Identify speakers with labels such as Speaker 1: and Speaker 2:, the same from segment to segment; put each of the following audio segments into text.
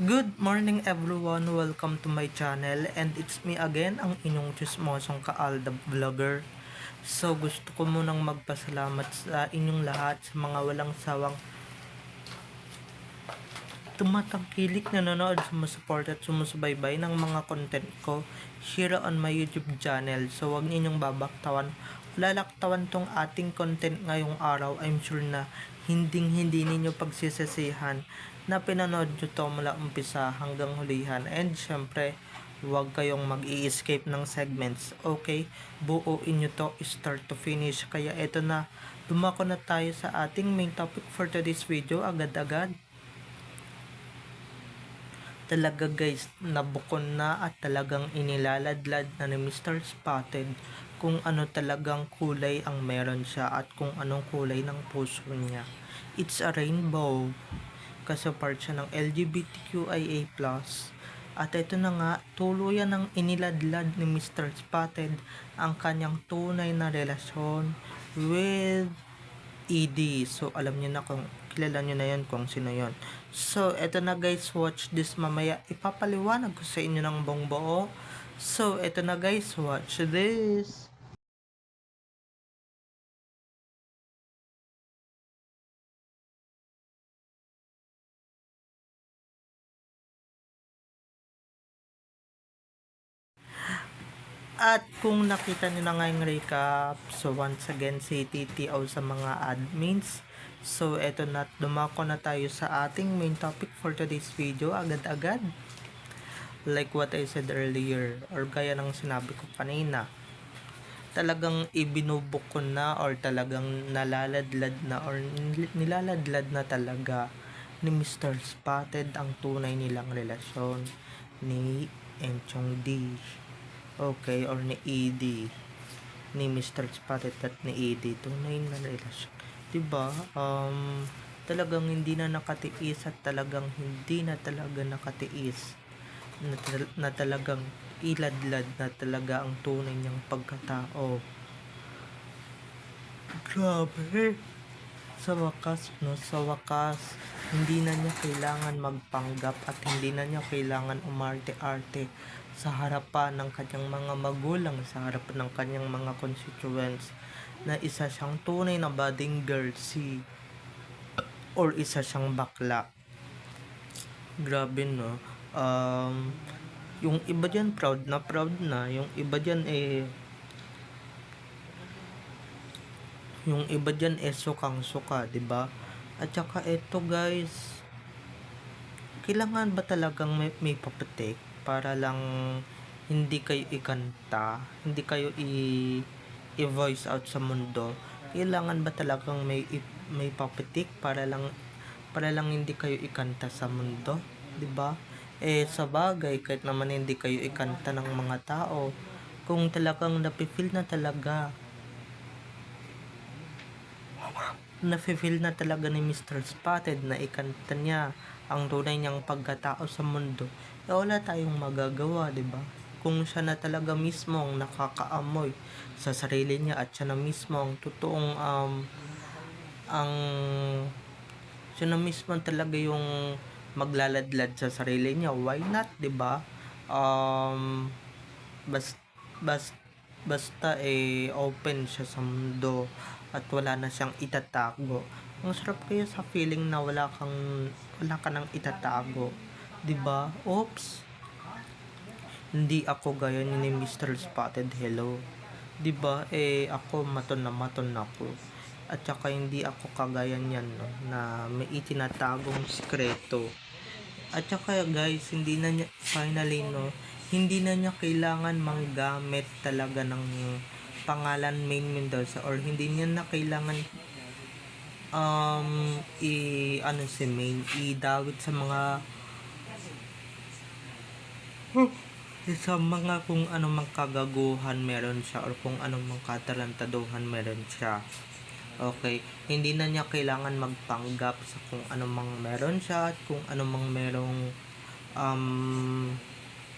Speaker 1: Good morning everyone, welcome to my channel and it's me again, ang inyong chismosong kaalda vlogger. So gusto ko munang magpasalamat sa inyong lahat sa mga walang sawang tumatangkilik nanonood, sumusupport at sumusubaybay ng mga content ko here on my YouTube channel. So wag ninyong babaktawan, lalaktawan tong ating content ngayong araw. I'm sure na hinding hindi ninyo pagsisisihan na pinanood nyo to mula umpisa hanggang hulihan. And syempre, huwag kayong mag escape ng segments. Okay? Buuin nyo to start to finish. Kaya eto na, dumako na tayo sa ating main topic for today's video agad-agad talaga guys, nabukon na at talagang inilaladlad na ni Mr. Spotted kung ano talagang kulay ang meron siya at kung anong kulay ng puso niya. It's a rainbow. Kasi part siya ng LGBTQIA+. At ito na nga, tuluyan ng iniladlad ni Mr. Spotted ang kanyang tunay na relasyon with ED. So, alam niyo na kung kilala niyo na yan kung sino yon. So, eto na guys, watch this mamaya. Ipapaliwanag ko sa inyo ng buong buo. So, eto na guys, watch this. At kung nakita niyo na nga yung recap, so once again, si TTO sa mga admins. So, eto na, dumako na tayo sa ating main topic for today's video, agad-agad. Like what I said earlier, or gaya ng sinabi ko kanina, talagang ibinubok ko na or talagang nalaladlad na or nilaladlad na talaga ni Mr. Spotted ang tunay nilang relasyon ni Enchong D. Okay, or ni ED ni Mr. Spotted at ni ED tunay na relasyon. 'Di ba? Um talagang hindi na nakatiis at talagang hindi na talaga nakatiis na, tal- na talagang iladlad na talaga ang tunay niyang pagkatao. Grabe. Sa wakas, no? Sa wakas, hindi na niya kailangan magpanggap at hindi na niya kailangan umarte-arte sa harapan ng kanyang mga magulang, sa harapan ng kanyang mga constituents na isa siyang tunay na budding girl si or isa siyang bakla. Grabe no. Um, yung iba dyan proud na proud na. Yung iba dyan eh yung iba dyan eh sukang suka, ba? At saka ito guys, kailangan ba talagang may, may papetik para lang hindi kayo ikanta, hindi kayo i i-voice out sa mundo? Kailangan ba talagang may may papetik para lang para lang hindi kayo ikanta sa mundo, 'di ba? Eh sa bagay kahit naman hindi kayo ikanta ng mga tao, kung talagang napifeel na talaga nafe-feel na talaga ni Mr. Spotted na ikanta niya ang tunay niyang pagkatao sa mundo, eh wala tayong magagawa, di ba? Kung siya na talaga mismo ang nakakaamoy sa sarili niya at siya na mismo ang totoong um, ang siya na mismo talaga yung maglaladlad sa sarili niya, why not, di ba? Um, bas, bas, basta eh open siya sa mundo at wala na siyang itatago. Ang sarap kaya sa feeling na wala kang wala ka nang itatago. ba? Oops. Hindi ako gaya ni Mr. Spotted Hello. ba? Eh ako maton na maton ako. At saka hindi ako kagaya niyan no, na may itinatagong sikreto. At saka guys, hindi na niya finally no, hindi na niya kailangan manggamit talaga ng pangalan Main Mendoza or hindi niya na kailangan um i ano si Main idawit sa mga sa mga kung ano mang kagaguhan meron siya or kung anong mang katarantaduhan meron siya. Okay, hindi na niya kailangan magpanggap sa kung ano mang meron siya at kung ano mang merong um,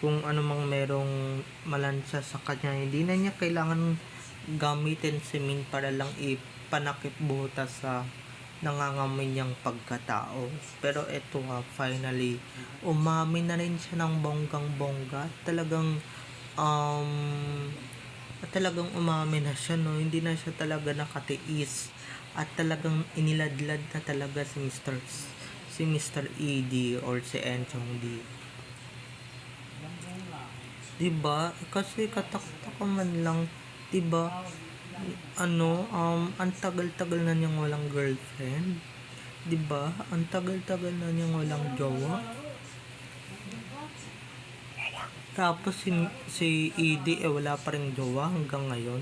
Speaker 1: kung ano mang merong malansa sa kanya. Hindi na niya kailangan gamitin si Min para lang ipanakip butas sa nangangamoy niyang pagkatao. Pero eto nga, finally, umamin na rin siya ng bonggang-bongga. Talagang, um, talagang umamin na siya, no? Hindi na siya talaga nakatiis. At talagang iniladlad na talaga si Mr. Si Mr. ED or si Enchong D. Diba? Kasi katakta ka man lang, diba? Ano, um, ang tagal-tagal na niyang walang girlfriend. Diba? Ang tagal-tagal na niyang walang jowa. Tapos si, si ED eh wala pa rin jowa hanggang ngayon.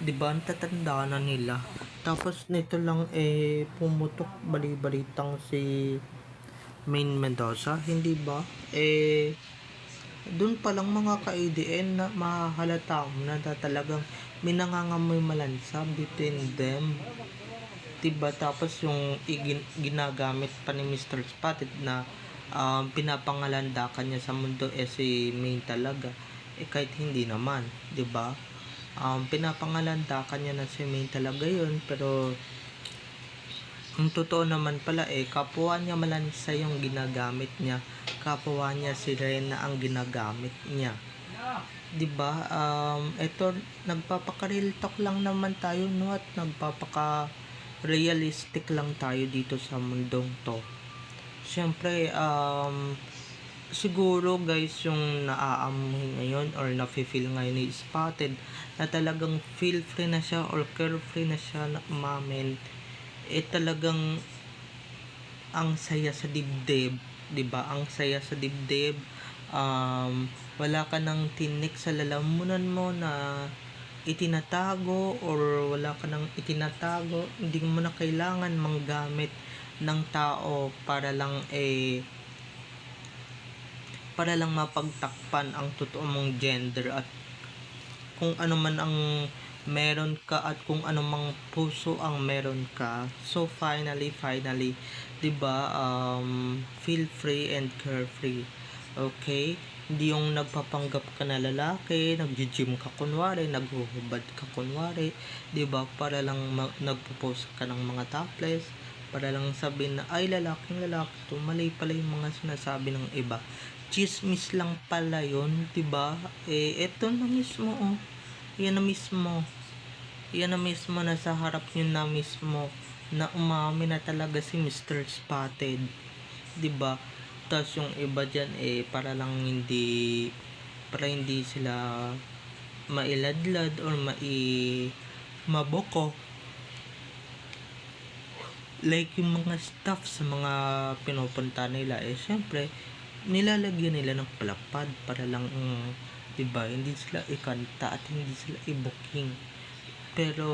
Speaker 1: 'Di ba? Ang tatanda na nila. Tapos nito lang eh pumutok bali-balitang si Main Mendoza, hindi ba? Eh doon pa lang mga ka-ADN mo na, na talagang may nangangamoy malansa between them. Diba? Tapos yung igin, ginagamit pa ni Mr. Spotted na um, pinapangalandakan niya sa mundo eh si Main talaga. Eh kahit hindi naman, 'di ba? Um, pinapangalandakan niya na si Main talaga yun pero ang totoo naman pala eh kapwa niya malansa yung ginagamit niya kapwa niya si Rena ang ginagamit niya 'di ba um eto nagpapaka-real talk lang naman tayo no at nagpapaka realistic lang tayo dito sa mundong to Siyempre, um, siguro guys, yung naaamoy ngayon or nafe-feel ngayon ni Spotted na talagang feel free na siya or carefree na siya na umamin, eh talagang ang saya sa dibdib, 'di ba? Ang saya sa dibdib. Um, wala ka nang tinik sa lalamunan mo na itinatago or wala ka nang itinatago, hindi mo na kailangan manggamit ng tao para lang eh para lang mapagtakpan ang totoo mong gender at kung ano man ang meron ka at kung ano mang puso ang meron ka. So finally, finally, 'di ba? Um feel free and carefree. Okay? Hindi yung nagpapanggap ka na lalaki, nagji-gym ka kunwari, naghuhubad ka kunwari, 'di ba? Para lang ma- nagpo-post ka ng mga topless, para lang sabihin na ay lalaking lalaki to, mali pala yung mga sinasabi ng iba. Chismis lang pala yun, 'di ba? Eh eto na mismo oh. Yan na mismo. Yan na mismo na sa harap nyo na mismo na umami na talaga si Mr. Spotted. 'Di ba? Tapos yung iba dyan eh para lang hindi para hindi sila mailadlad or mai maboko. Like yung mga staff sa mga pinupunta nila eh syempre nilalagyan nila ng palapad para lang mm, 'di ba hindi sila ikanta at hindi sila i-booking pero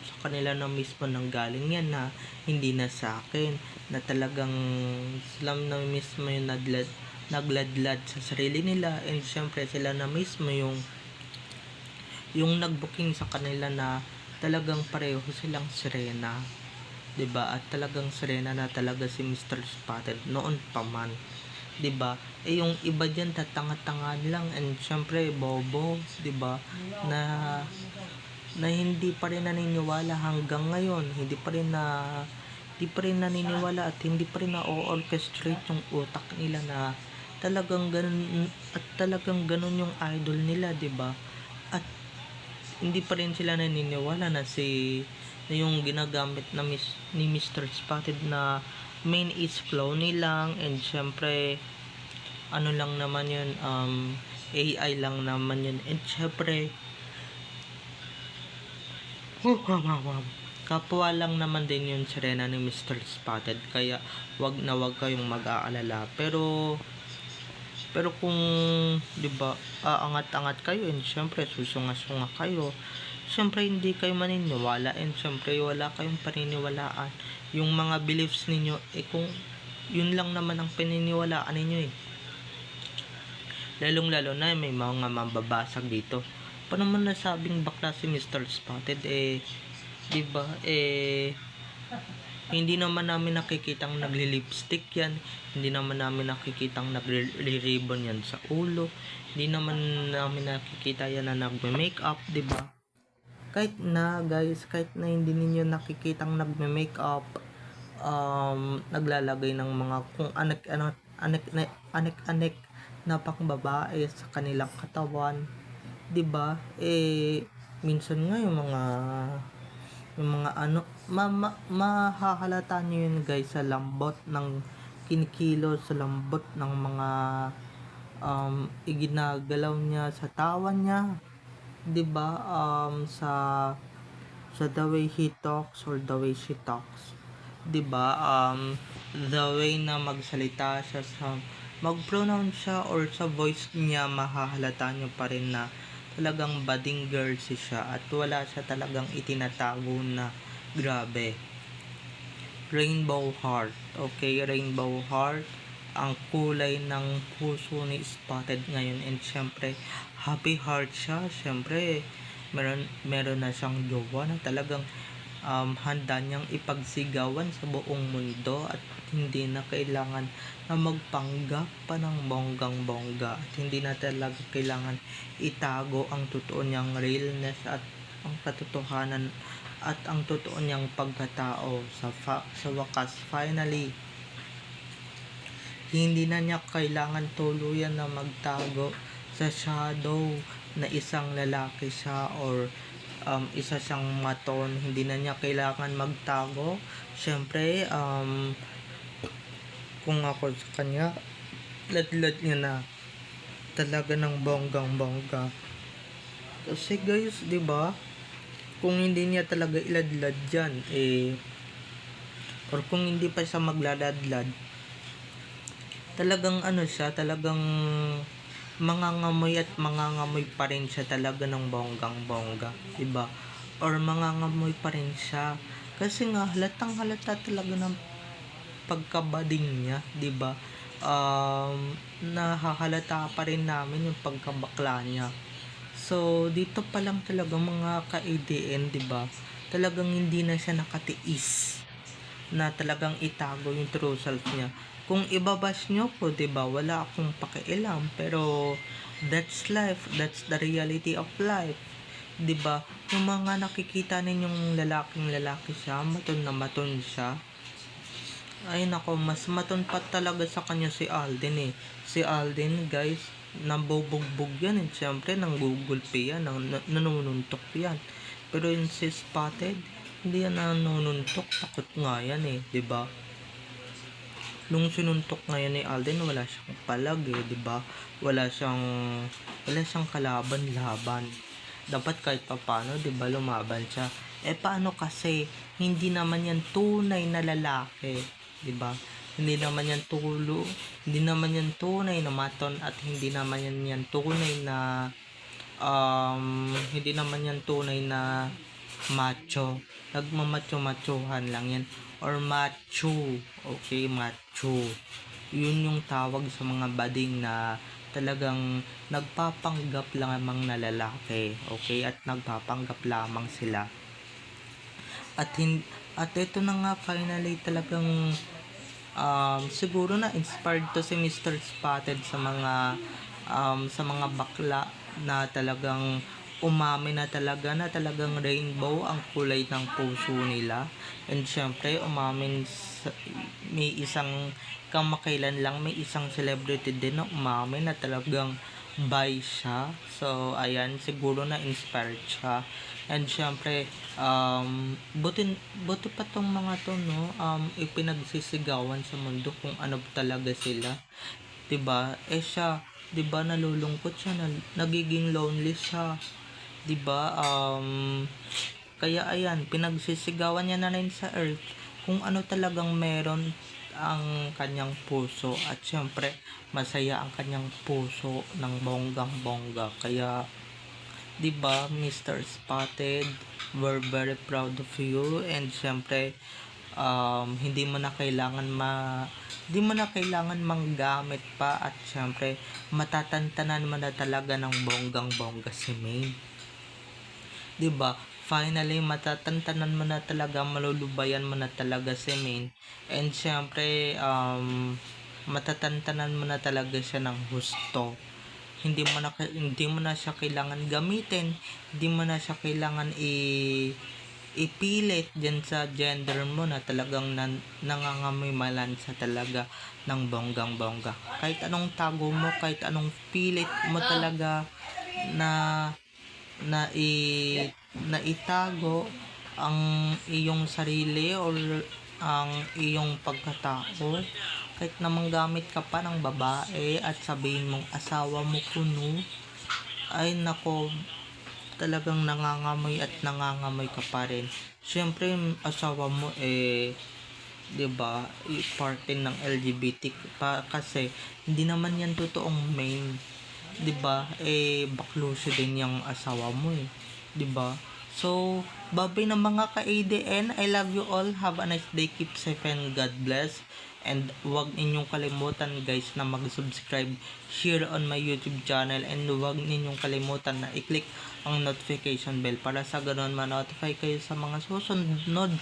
Speaker 1: sa kanila na mismo nang galing yan na hindi na sa akin na talagang sila na mismo yung naglad, nagladlad sa sarili nila and syempre sila na mismo yung yung nagbooking sa kanila na talagang pareho silang sirena 'di ba? At talagang serena na talaga si Mr. Spotted noon pa man. 'di ba? Eh yung iba diyan tatanga-tanga lang and syempre bobo, 'di ba? Na na hindi pa rin naniniwala hanggang ngayon, hindi pa rin na hindi pa rin naniniwala at hindi pa rin na-orchestrate yung utak nila na talagang ganun at talagang ganun yung idol nila, 'di ba? At hindi pa rin sila naniniwala na si na yung ginagamit na mis, ni Mr. Spotted na main is clone lang and syempre ano lang naman yun um, AI lang naman yun and syempre kapwa lang naman din yun sirena ni Mr. Spotted kaya wag na wag kayong mag-aalala. Pero pero kung 'di ba aangat-angat kayo and syempre susunga-sunga kayo syempre hindi kayo maniniwala and syempre wala kayong paniniwalaan. Yung mga beliefs ninyo eh kung yun lang naman ang paniniwalaan ninyo eh. Lalong lalo na may mga mambabasag dito paano man nasabing bakla si Mr. Spotted eh di ba eh hindi naman namin nakikitang nagli-lipstick yan hindi naman namin nakikitang nagre-ribbon yan sa ulo hindi naman namin nakikita yan na nagme-makeup di ba kahit na guys kahit na hindi ninyo nakikitang nagme-makeup um, naglalagay ng mga kung anek-anek anek anek-anek na pangbabae sa kanilang katawan. 'Di ba? Eh minsan nga yung mga yung mga ano ma, ma, mahahalata nyo yun guys sa lambot ng kinikilo sa lambot ng mga um, iginagalaw niya sa tawa niya 'di ba um, sa sa the way he talks or the way she talks 'di ba um, the way na magsalita siya sa mag-pronounce siya or sa voice niya mahahalata nyo pa rin na talagang budding girl si siya at wala siya talagang itinatago na grabe. Rainbow heart okay? Rainbow heart ang kulay ng puso ni Spotted ngayon. And syempre happy heart siya. Syempre meron meron na siyang jowa na talagang um, handa niyang ipagsigawan sa buong mundo at hindi na kailangan na magpanggap pa ng bonggang bongga at hindi na talaga kailangan itago ang totoo niyang realness at ang katotohanan at ang totoo niyang pagkatao sa fa- sa wakas. Finally hindi na niya kailangan tuluyan na magtago sa shadow na isang lalaki siya or um, isa siyang maton hindi na niya kailangan magtago. Syempre um, kung ako sa kanya lat-lat niya na. Talaga ng bonggang bongga kasi guys di ba? Kung hindi niya talaga iladlad dyan eh or kung hindi pa siya magladadlad talagang ano siya talagang mangangamoy at mangangamoy pa rin siya talaga ng bonggang bongga diba? Or mangangamoy pa rin siya. Kasi nga halatang halata talaga ng pagkabading niya 'di ba um nahahalata pa rin namin yung pagkabakla niya. So dito pa lang talaga mga ka-ADN 'di ba talagang hindi na siya nakatiis na talagang itago yung true self niya kung ibabash nyo ko, ba? Wala akong pakialam, pero that's life, that's the reality of life. 'Di ba? Yung mga nakikita ninyong lalaking lalaki siya, maton na maton siya. Ay nako, mas maton pa talaga sa kanya si Alden eh. Si Alden, guys, nabubugbog yan eh. Siyempre, nang gugulpi yan, nang na- nanununtok yan. Pero yung si Spotted, hindi yan nanununtok. Takot nga yan eh, 'di ba? Nung sinuntok ngayon ni Alden wala siyang palag eh, 'di ba? Wala siyang wala siyang kalaban-laban. Dapat kahit papaano, 'di ba, lumaban siya. Eh paano kasi hindi naman yan tunay na lalaki, 'di ba? Hindi naman yan tulo, hindi naman yan tunay na maton at hindi naman yan yan tunay na um, hindi naman yan tunay na macho. Nagmamacho-machohan lang yan or macho. Okay, macho. Yun yung tawag sa mga bading na talagang nagpapanggap lamang na lalaki. Okay? At nagpapanggap lamang sila. At hin at ito na nga finally talagang um, siguro na inspired to si Mr. Spotted sa mga um, sa mga bakla na talagang umami na talaga na talagang rainbow ang kulay ng puso nila. And syempre, umamin sa, may isang kamakailan lang may isang celebrity din na umamin na talagang bi siya. So, ayan, siguro na inspired siya. And syempre, um, buti, buti pa tong mga to, no? Um, ipinagsisigawan sa mundo kung ano talaga sila. 'Di ba Eh siya, 'di ba nalulungkot siya, na, nagiging lonely siya. 'Di ba Um, kaya ayan, pinagsisigawan niya na rin sa earth kung ano talagang meron ang kanyang puso. At syempre masaya ang kanyang puso ng bonggang bongga kaya 'di ba Mr. Spotted we're very proud of you. And syempre um, hindi mo na kailangan ma hindi mo na kailangan manggamit pa. At syempre matatantanan mo na talaga ng bonggang bongga si May 'di ba finally matatantanan mo na talaga malulubayan mo na talaga si Main and syempre um, matatantanan mo na talaga siya ng husto. Hindi mo na hindi mo na siya kailangan gamitin. Hindi mo na siya kailangan i ipilit dyan sa gender mo na talagang nan, nangangamoy malansa talaga ng bonggang bongga. Kahit anong tago mo, kahit anong pilit mo talaga na na i na itago ang iyong sarili or ang iyong pagkatao. Kahit na manggamit ka pa ng babae at sabihin mong asawa mo kuno ay nako talagang nangangamoy at nangangamoy ka pa rin. Syempre asawa mo eh 'di ba parte ng LGBT pa kasi hindi naman yan totoong main 'di ba eh baklusyo din yung asawa mo eh. 'di ba so babay ng mga ka-ADN I love you all. Have a nice day. Keep safe and God bless. And huwag ninyong kalimutan guys na mag-subscribe share on my YouTube channel. And huwag ninyong kalimutan na i-click ang notification bell para sa ganun ma-notify kayo sa mga susunod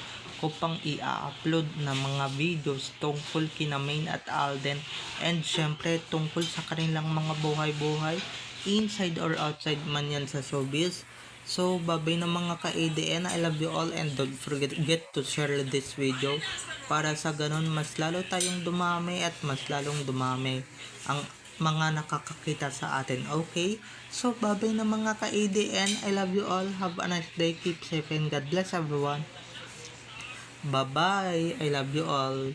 Speaker 1: ko pang i-upload na mga videos tungkol kina Main at Alden and syempre tungkol sa kanilang mga buhay-buhay inside or outside man yan sa showbiz So, babay ng mga ka-ADN, I love you all and don't forget get to share this video para sa ganun mas lalo tayong dumami at mas lalong dumami ang mga nakakakita sa atin. Okay? So, babay ng mga ka-ADN, I love you all. Have a nice day. Keep safe and God bless everyone. Bye-bye. I love you all.